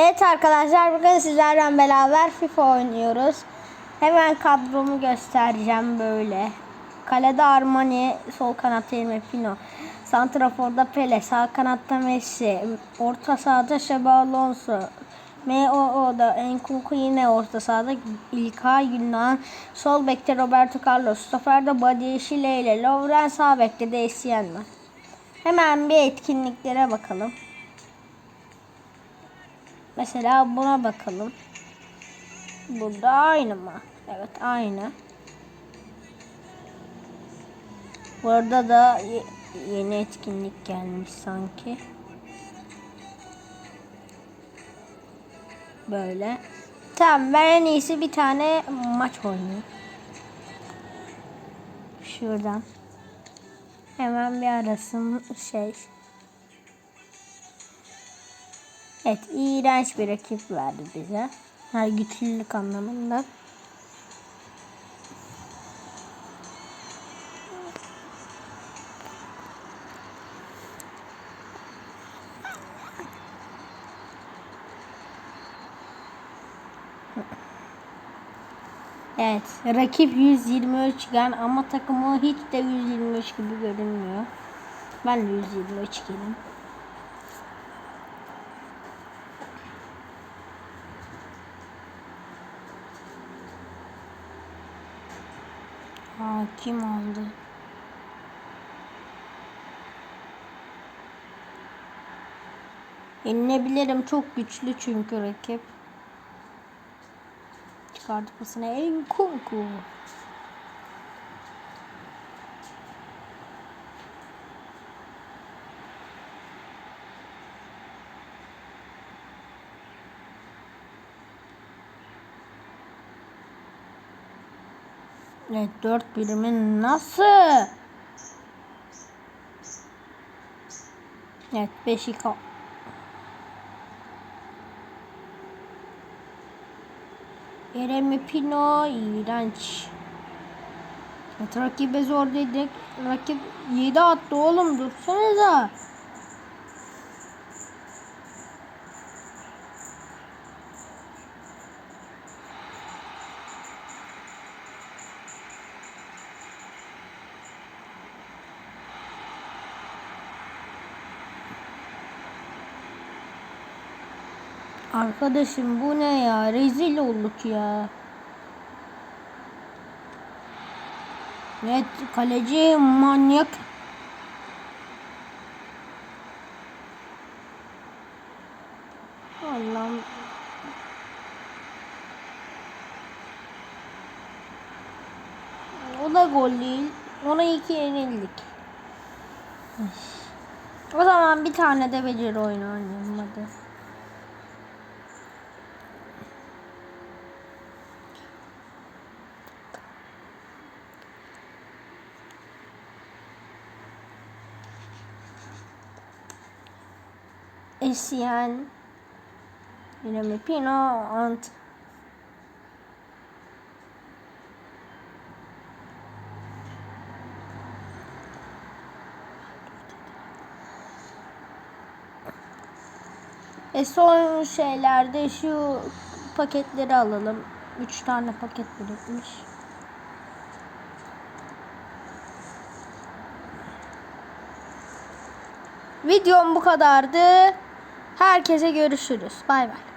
Evet arkadaşlar bugün sizlerle beraber FIFA oynuyoruz. Hemen kadromu göstereceğim böyle. Kalede Armani, sol kanatta Elme Pino. Santrafor'da Pele, sağ kanatta Messi, orta sahada Xabi Alonso. MOO'da Enkunku yine orta sahada İlkay Gündoğan. Sol bekte Roberto Carlos. Stoper'de Badi Şile ile Lovren sağ bekte de Essien var. Hemen bir etkinliklere bakalım. Mesela buna bakalım. Burada aynı mı? Evet aynı. Burada da ye- yeni etkinlik gelmiş sanki. Böyle. Tamam ben en iyisi bir tane maç oynayayım. Şuradan. Hemen bir arasın şey. Evet, iğrenç bir rakip verdi bize. Her güçlülük anlamında. Evet, rakip 123 gen ama takımı hiç de 123 gibi görünmüyor. Ben de 123 gelim. Aa, kim aldı? Yenilebilirim çok güçlü çünkü rakip. Çıkardı pasını en Evet dört birimin nasıl? Evet Beşika. Jeremy Pino iğrenç. Evet, rakibe zor dedik. Rakip 7 attı oğlum dursanıza. Arkadaşım bu ne ya? Rezil olduk ya. Evet kaleci manyak. Allah'ım. O da gol değil. Ona iki yenildik. O zaman bir tane de beceri oyunu oynayalım hadi. Essien, Jeremy Pino und E son şeylerde şu paketleri alalım. 3 tane paket birikmiş. Videom bu kadardı. Herkese görüşürüz. Bay bay.